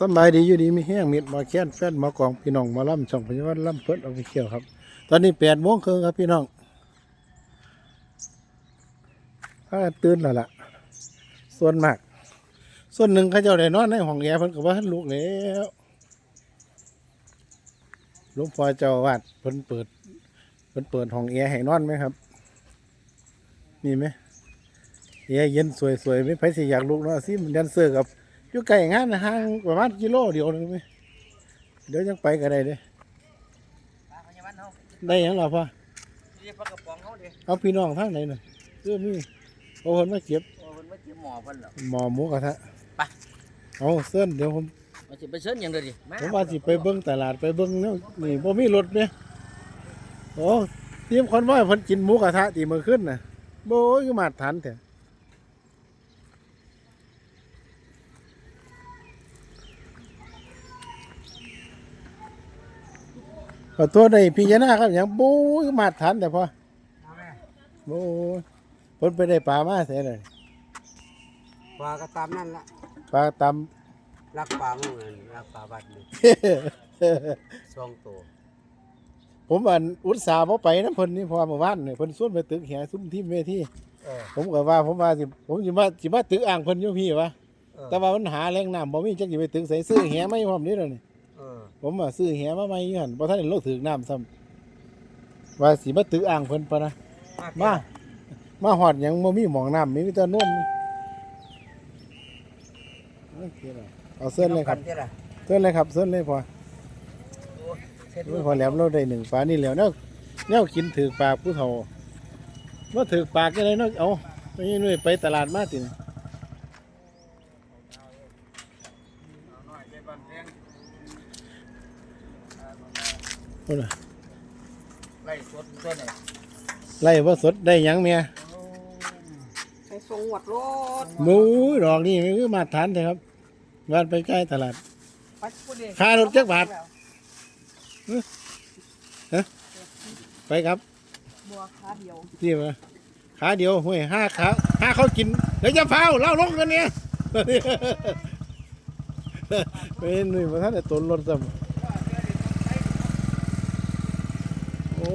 สบายดีอยู่ดีมีแห้งมิดมาแค้นแฟนมากองพี่น้องมาล่ำช่องพยาบาลล่ำเพิ่นเอาไปเที่ยวครับ ตอนนี้แปดโมงครึ่งครับพี่น้องถ้าตื่นแล้วล่ะ ส่วนมาก ส่วนหนึ่งเขาเจ้าได้นอนในห้องแอร์เพิ่นก็ว่าลูกแล้วหลวงพ่อเจ้าวาดเพิ่นเปิดเพิ่นเปิดห้องแอร์ให้นอนไหมครับมีไหมแอร์เย็นสวยๆไม่ไผสิอยากลุกเนาะสิมันแดนเซอร์กับ อยู่ไกลงานนะห่างประมาณกิโลเดียวนึงไหมเดี๋ยวยังไปก็ได้เด้ปลาพญาวันเฮาได้หยังหรอพ่อเรียกปลากระป๋องเฮาเด้เอาพี่น้องทางไหนน่ะเสื้อมีโอ้คนมาเก็บโอ้เพิ่นมาจิ้มหมอเพิ่นเหรอหมอหมูกระทะไปเอาเส้นเดี๋ยวผมมาสิไปเชิญหยังเด้อดิผมว่าสิไปเบิ่งตลาดไปเบิ่งเนี่ยนี่บ่มีรถเนี่ยโอ้ทีมคนว่าเพิ่นกินหมูกระทะตีมือขึ้นน่ะโบ้ยคือมาดทันแท้ ขอโทษในพี่ยานาครับอย่างโบ้ยคือมาดทันแต่พอเอาแม่โอ้ยเพิ่นไปได้ปลามาเสียเลยปลาก็ตามนั่นละปลาตรักปลาหมู่นั่นรักปลาบัดนี่ำสองตัว ผมอันอุตส่าห์บ่ไปนะเพิ่นนี่เพอเมื่อวานนี่เพิ่นชวนไปตึกแหซุ่มทีมเวทีเออผมก็ว่าผมว่าสิผมสิมาสิมาตึกอ่างเพิ่นอยู่พี่วะเออแต่ว่ามันหาแหล่งน้ำบ่มีจักสิไปตึกใส่ซื้อแหไม่พร้อมนี่แล้วนี่เออ ผมว่าซื้อแหมาใหม่อยู่หั่นบ่ทันได้ลงถึงน้ำซ้ำว่าสิมาตึกอ่างเพิ่นปะนะ มา มาฮอดหยังบ่มีหม่องน้ำมีแต่นุ่นโอเคแล้วเอาเส้นเลยครับอากัล่ะเส้นเลยครับเส้นเลยพอเสร็จไม่พอแหลมเราได้หนึ่งปลานี่แล้วเนาะแนวกินถือปลากผู้เฒ่าว่าถือปลากอะไรเนาะเอาไปนี่หน่วยไปตลาดมาตินะ โอ้ล่ะไล่สดตัวไหนไล่ว่าสดได้หยังเมียไปส่งหวัดรถหมูดอกนี่มันคือมาตรฐานเลยครับวันไปใกล้ตลาดปัดผู้เดียวค่ารถจักบาท ไปครับบัวขาเดียวนี่มาขาเดียวห้วยห้าขาห้าเขากินเดี๋ยวจะเฝ้าเล่าลงกันเนี่ย เป็นหนุ่ยมาท่านแต่ตนรถซ้ำ โอ้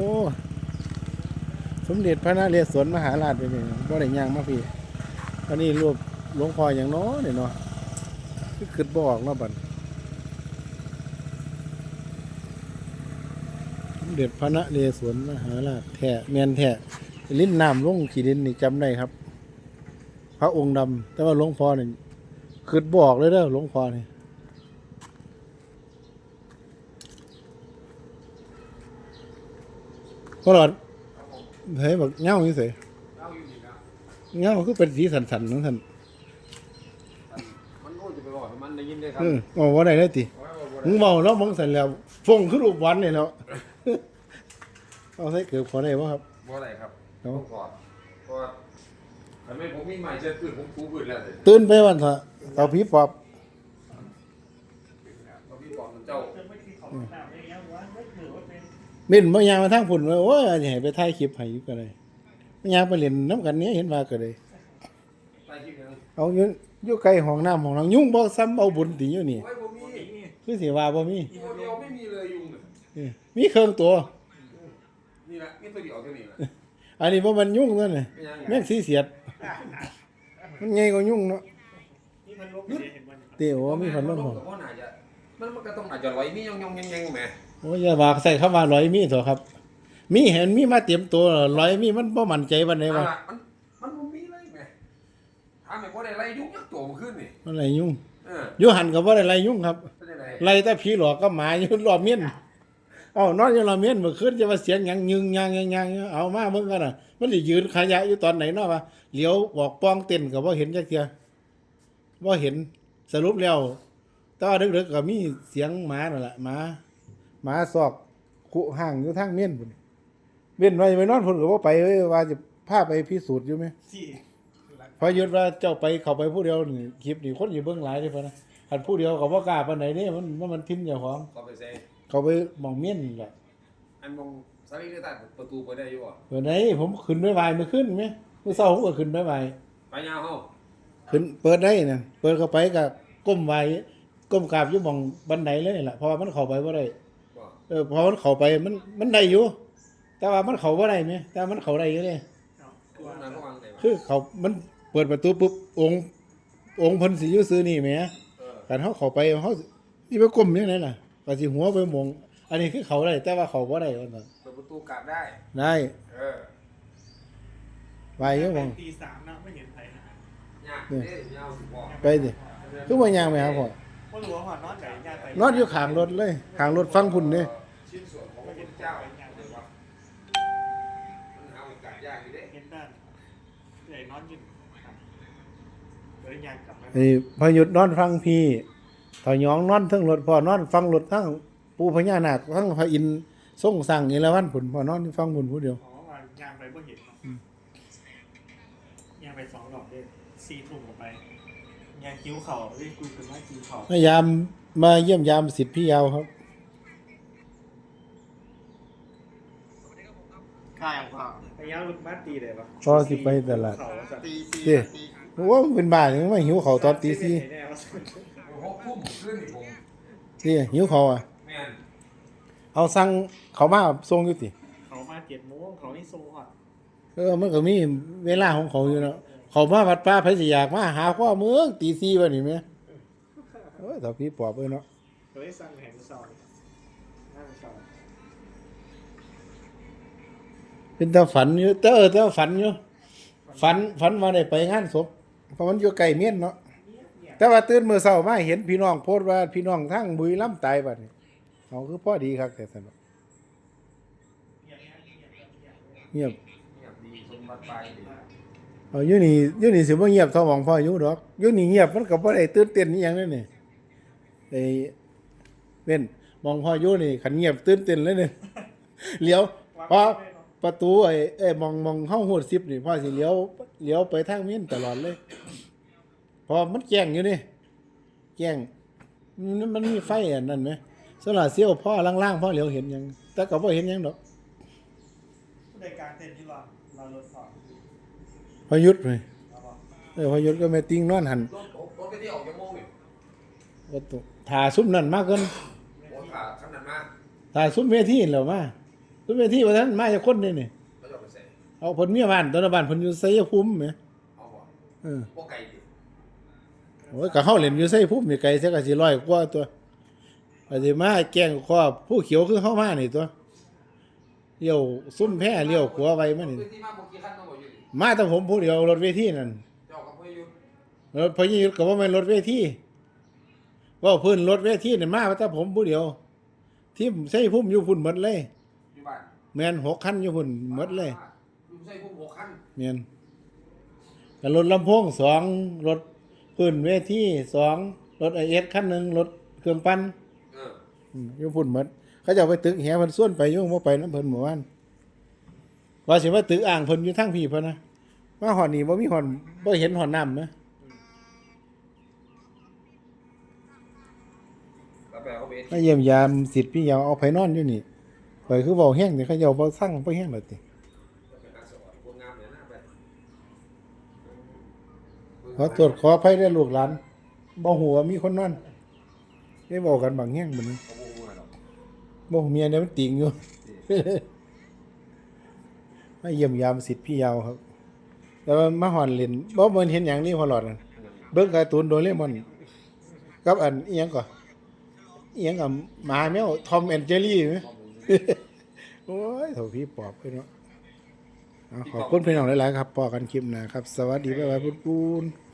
สมเด็จพระนเรศวรมหาราชไปนี่บ่ได้ย่างมาพี่อนนี้รูปหลวงพ่ออย่างน้อเนี่ยเนาะคือขึ้นบออกเนาะบัดสมเด็จพระนเรศวรมหาราชแท้แมนแท้ลิ้นน้ำลงขีดินนี่จำได้ครับ พระองค์ดำแต่ว่าหลวงพ่อเนี่ยขึ้นบออกเลยเด้อหลวงพ่อเนี่ย ก็หลอดเฮ้ยบอกเงาอยู่เสยเงาคือเป็นสีสันๆของท่านมันก็จะไปบอกให้มันได้ยินได้ครับเออบอกว่าได้เลยติมึงเมาแล้วมึงสันแล้วฟงขึ้นรูปวันนี่แล้วเอาใส่เกือบขอได้ป่ะครับบ่อะไรครับเอาต้องกอดเพราะว่าทำไมผมมีใหม่เจอขึ้นผมปูพื้นแล้วเลยตื่นไปวันเถอะเตาผีปอบ เพราะพี่บอกเจ้า มินมายางมาทางฝุ่นว่าโอ้ยอย่าให้ไปถ่ายคลิปให้อยู่ก็เลยมายางไปเล่นน้ำกันเนี้ยเห็นว่าก็เลยใต้คลิปหนึงเอาอยู่อยู่ไกลห้องน้ำห้องน้ำยุ่งบ่ซ้ำเอาบุญติอยู่นี่ โอ้ยผมมีคือสิว่าบ่มีตัวเดียวไม่มีเลยยุงเนี่ยเออมีเครื่องตัว นี่แหละมีตัวเดียวแค่นี้แหละอันนี้บ่มันยุ่งนั่นน่ะไม่ยังไงแม่งสีเสียด มันใหญ่กว่ายุ่งเนาะเตียวมีพันลมลบ่งกับว่าน่าจะมันมันก็ต้องอาจจะลอยมียองยองแงงแงงแหม โอ้ยอย่าว่าใส่คำว่าร้อยมีเถอะครับ มีเห็นมีมาเตรียมตัวร้อยมีมันบ่มั่นใจวันไหนว่าอะมันมันบ่มีเลยแหมถามไอ้พวกได้ไรยุงยักษ์ตัวมันขึ้นนี่มันอะไรยุ่งเอออยู่หันก็บ่ได้ไรยุ่งครับ เป็นยังไงไล่แต่ผีหลอกก็หมาอยู่รอบเมียนเอ้านอนอยู่รอบเมียนเมื่อคืนจะมาเสียงหยังยึงยางยังยังเอามาเบิ่งกันน่ะ มันสิยืนขยะอยู่ตอนไหนเนาะวะเหลียวบอกป้องเต้นก็บ่เห็นจักเทื่อบ่เห็นสรุปแล้วแตว่าดึกๆก็มีเสียงหมานั่นแหละหมา หมาซอกคุห่างอยู่ทางเมียนพุ่นเว้นไว้ไปนอนพุ่นก็บ่ไปเอ้ยว่าจะพาไปพิสูจน์อยู่ไหมพอหยุดว่าเจ้าไปเข้าไปผู้เดียวนี่คลิปนี่คนอยู่เบิ่งหลายเด้พะนะคันผู้เดียวก็บ่กล้าปานใดเด้มันมันมันทิ้งเจ้าของก็ไปเซ่เขาไปหมองเมียนนี่แหละอันมองสาลีได้ใต้ประตูไปได้อยู่อะเมื่อไหนผมขึ้นไม่ไหวเมื่อขึ้นไหมเมื่อเช้าผมก็ขึ้นไม่ไหวไปยาวเฮาขึ้นเปิดได้นะเปิดเข้าไปกับก้มไหวก้มกราบอยู่หมองบันไดเลยล่ะเพราะว่ามันเข้าไปบ่ได้บ่ เออพอมันเข้าไปมันมันได้อยู่ แต่ว่ามันเข้าบ่ได้แหมแต่มันเข้าได้อยู่เด้คือว่านั้นก็วางได้บ่คือเขามันเปิดประตูปุ๊บองค์องค์เพิ่นสิอยู่ซื้อนี่แหมเออกันเฮาเข้าไปเฮาสิไปก้มยังไงล่ะก็สิหัวไปหมอง อันนี้คือเขาได้แต่ว่าเขาบ่ได้ว่าซั่นเปิดประตูกลับได้ ได้เออไปอยู่หมอง ตีสามนะไม่เห็นใครนะ ยากเด้ยาวสิบ่ไปดิคือว่าย่างไปหาพ่อ ว่ารู้ว่าหอนอนไหนญาติไปนอนอยู่ข้างรถเลยข้างรถฟังพุ่นเด้ชิ้นส่วนของพระพุทธเจ้าเรียกว่ามันเอากาศยากอยู่เด้เห็นด้านใหญ่นอนอยู่ครับเดี๋ยวยางกลับมาไอ้พอหยุดนอนฟังพี่ถอยหยองนอนเทั้งรถพ่อนอนฟังรถทั้งปู่พญานาคทั้งพระอินทร์ทรงสั่งอีละวันพุ่นพ่อนอนฟังพุ่นผู้เดียว อ๋อว่ายางไปบ่เห็นเนาะยางไปสองดอกเลยสี่ทุ่มออกไป ยางคิ้วเข่าเรียกกูคือว่าคิ้วเข่าพยายามมาเยี่ยมยามสิทธิ์พี่ยาวครับ ข้ายังพอพยายามลุกมาตีเลยปะพอสิไปตลาด เข่าสัตว์ตีสี่เด้ว่ามันเป็นบ้าอย่างไม่หิวเขาวตอนตีสี่แน่ว่าสัตว์หกทุ่มขึ้นนี่ผมนี่หิวเขาวอะ แม่นเอาสั่งเขามาส่งอยู่ติเขามาเจ็ดโมงเขานี่โซ่ฮอดเออมันก็มีเวลาของเขาอยู่เนาะเขามาวัดป้าไผสิอยากมาหาข้อเมืองตีสี่วะนี่แม่โอ้ยถ้าพี่ปอบเอ้ยเนาะเขาได้สั่งแหงเสาห้างเสาเป็นต่ฝันอยู่แต่เออแต่าฝันอยู่ฝันฝันว่าได้ไปงานศพเพราะมันอยู่ไกลเมียนเนาะแต่ว่าตื่นมือเช้ามาเห็นพี่น้องโพสต์ว่าพี่น้องทั้งบุรีรัมย์ตายบัดนี้เอาคือพ่อดีครับแต่สนุกเงียบเงียบดีสมบัติไปดี เอาอยู่นี่อยู่นี่สิบ่เงียบเท่าของพ่ออยู่ดอกอยู่นี่เงียบมันก็บ่ได้ตื่นเต้นอีหยังนั่นนี่ไอ้เว้นมองพ่ออยู่นี่คันเงียบตื่นเต้นเลยนี่เลี้ยวพอประตูไอ้เอ้ยมองมองเฮาโหด10นี่พ่อสิเลี้ยวเลี้ยวไปทางเมียนตลอดเลยเพอมันแจ้งอยู่นี่แจ้งมันมันมีไฟอันนั้นไหมสลาเซียวพ่อล่างๆพ่อเหลียวเห็นหยังแต่ก็บ่เห็นหยังดอกผู้ใดกลางเต็นท์ที่รอเรารถสอบ พอหยุดเลยเราบอกเออพอหยุดก็แม่ติ้งนอนหันรถรถไปที่ออกจากโมงนี่ว่าตถ่าซุ่มนั่นมากเกินโอ้ขาขนาดมากถ่าซุ่มเวทีนั่นแหล้วมาซุ่มเวทีว่าท่านมาจากคนนี่นี่เขาจะเอาไปใส่เอาผลเมียบ้านตอนนนบ้านเพิ่นอยู่ไสยภูมิแหมเอาบ่เออบ่ไก่ดิโอ้ยก็เฮาเล่นอยู่ไสยภูมินี่ไกลเสียก็สิร้อยกว่าตัวอาสิมาแกล้งครอบผู้เขียวคือเฮามานี่ตัวเลี้ยวซุ่มแพ้เลี้ยวขวาไว้มานี่พื้นที่ มาบ่กี่คันต้องบ่อยู่ดิมาแต่ผมผู้เดียวรถเวทีนั่นเจ้ากับพ่ออยู่รถพยยุทธก็บ่แม่นรถเวทีว่าเพิ่นรถเวทีนี่มาแต่ผมผู้เดียว ที่ไสยภูมิอยู่พุ่นหมดเลยอยู่บ้านแม่นหกคันอยู่พุ่นหมดเลยอยู่ใส่พวกหกคันเมียนกับรถลำโพงสองรถพื้นเวทีสองรถไอเอสคันหนึ่งรถเครื่องปั้นเอออืมอยู่พุ่นหมดเขาจะเอาไปตึกแหเพิ่นส่วนไปอยุ่งว่าไปน้ำเพิ่นหมู่บ้าน ว่าสิว่าตึกอ่างเพิ่นอยู่ทั้งพี่เพิ่นนะว่าหอนนี่บ่มีหอนบ่เห็นหอนน้ำนะแล้วไปเอาไปมาเยี่ยมยามสิทธิ์พี่ยาวเอาไปนอนอยู่นี่ข่อยคือเว้าแห้งนี่เขาเจ้าบ่สั่งบ่แห้งเลยติไปหาสวัสดิ์คนงามเลยนะไปขอตรวจขออภัยได้อลูกหลานบ่ฮู้ว่ามีคนนอนได้เว้ากันบางแห้งบัดนี้เขาบ่ฮู้หรอกบ่เมียเนี่ยมันติงอยู่ มาเยี่ยมยามสิทธิ์พี่ยาวครับ แต่ว่ามาหอนเล่นบ่เหมือนเห็นหยังนี่พอหลอดนั่นเบิ่งการ์ตูนโดเรมอนกับอันอีหยังก่อนอีหยังกับหมาแมวทอมแอนเจอรี่ไหมโอ้ยโถพี่ปอบไปเนาะเอาขอบคุณพี่น้องหลายๆครับพอกันคลิปนะครับ สวัสดีบ๊ายบายปุ้น